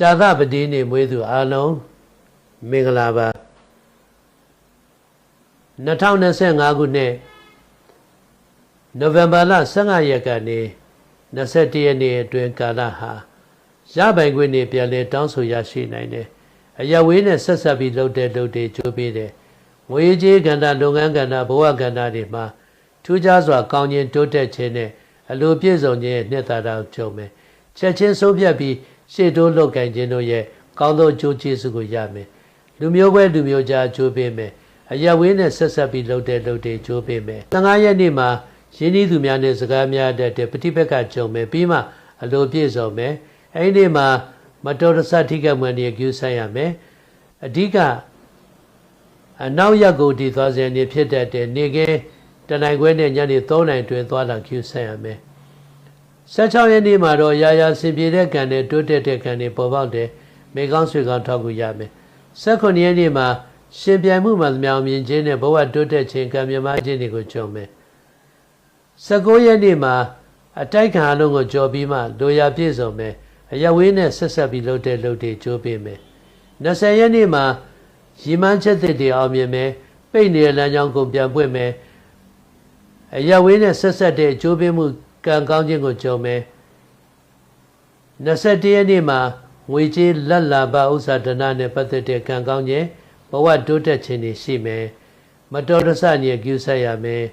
ဇာသပတိနေ့မွေးသူအားလုံးမင်္ဂလာပါ2025ခုနှစ်နိုဝင်ဘာလ15ရက်ကနေ21ရက်နေ့အတွင်းကာလဟာရပိုင်ခွင့်နေပြန်လဲတောင်းဆိုရရှိနိုင်တယ်အရဝေးနဲ့ဆက်ဆက်ပြီးလှုပ်တဲ့လှုပ်တဲ့ကြိုးပေးတယ်ငွေကြေးကဏ္ဍလုပ်ငန်းကဏ္ဍဘဝကဏ္ဍတွေမှာထူးခြားစွာကောင်းခြင်းတိုးတက်ခြင်းနဲ့အလိုပြည့်စုံခြင်းရဲ့နှစ်သာရကိုကြုံမယ်ချက်ချင်းဆုံးဖြတ်ပြီး ရှေ့တိုးလုပ်ကင်ခြင်းတို့ရဲ့ကောင်းသောကြိုးကျေးဇူးကိုရမယ်လူမျိုးပွဲလူမျိုးကြားကြိုးပေးမယ်အရဝေးနဲ့ဆက်ဆက်ပြီးလှုပ်တဲ့လှုပ်တဲ့ကြိုးပေးမယ်15ရက်နေ့မှာရင်းနှီးသူများနဲ့စကားများတတ်တဲ့ပฏิပက္ခကြုံမယ်ပြီးမှအလိုပြည့်စုံမယ်အဲ့ဒီနေ့မှာမတော်တဆထိကမှန်ရကျူးဆိုင်ရမယ်အဓိကအနောက်ရက်ကိုတည်သွားစေနေဖြစ်တတ်တဲ့နေကဲတနိုင်ခွဲနဲ့ညနေ3နိုင်တွင်သွားလာကျူးဆိုင်ရမယ် 16ရက်နေ့မှာတော့ရာရာစင်ပြေတဲ့ကံနဲ့တိုးတက်တဲ့ကံတွေပေါ်ပေါက်တယ်မေကောင်းဆွေကောင်းထောက်ကူရမယ်19ရက်နေ့မှာရှင်ပြိုင်မှုမှသမျှမြင်ခြင်းနဲ့ဘဝတိုးတက်ခြင်းကံမြမခြင်းတွေကိုကြုံမယ်19ရက်နေ့မှာအတိုက်ခံအလုံးကိုကြော်ပြီးမှလိုရာပြည့်စုံမယ်အရဝေးနဲ့ဆက်ဆက်ပြီးလှုပ်တဲ့လှုပ်တဲ့ကြိုးပေးမယ်20ရက်နေ့မှာရီမန်းချက်သစ်တွေအောင်မြင်မယ်ပိတ်နေတဲ့လမ်းကြောင်းကိုပြန်ပွင့်မယ်အရဝေးနဲ့ဆက်ဆက်တဲ့အကျိုးပေးမှု ကံကောင်းခြင်းကိုကြုံမယ်21ရက်နေ့မှာငွေကြေးလက်လာပဥစ္စာဒနာနဲ့ပတ်သက်တဲ့ကံကောင်းခြင်းဘဝတိုးတက်ခြင်းတွေရှိမယ်မတော်တဆညစ်ကျူးဆက်ရမယ်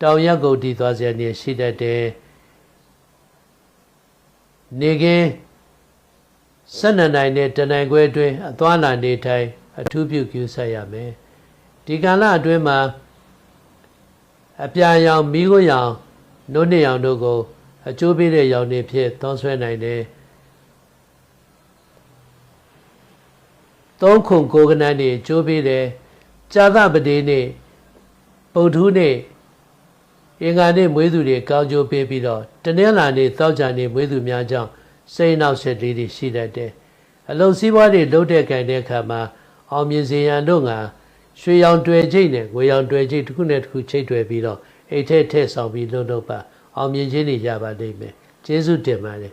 တောင်ရက်ကုန်တည်သွားစရာနေရှိတတ်တယ်နေကင်း၁၂နိုင်နဲ့တနိုင်ခွဲအတွင်းအသွားလာနေထိုင်အထူးပြုကျူးဆက်ရမယ်ဒီကာလအတွင်းမှာအပြာရောင်မိခိုးရောင် နှုတ်နှစ်ရောင်တို့ကိုအကျိုးပေးတဲ့ရောင်တွေဖြစ်သုံးဆွဲနိုင်တယ်သုံးခုကိုကနန်းတွေကျိုးပေးတယ်ကြာသပတိနေ့ပုထုနေ့အင်္ဂါနေ့မွေးသူတွေကောင်းကျိုးပေးပြီးတော့တနင်္လာနေ့သောကြာနေ့မွေးသူများကြောင့်စိတ်နောက်ဆက်လေးတွေရှိတတ်တယ်အလုံးစည်းပွားတွေလှုပ်တဲ့ခိုင်တဲ့အခါမှာအောင်မြင်စေရန်တို့ငါရွှေရောင်တွေ့ချိတ်နဲ့ငွေရောင်တွေ့ချိတ်တစ်ခုနဲ့တစ်ခုချိတ်တွေ့ပြီးတော့ အိတ်ထဲထည့်ဆောင်ပြီးလှုပ်တော့ပါအောင်မြင်ခြင်းတွေရပါလိမ့်မယ်ကျေးဇူးတင်ပါတယ်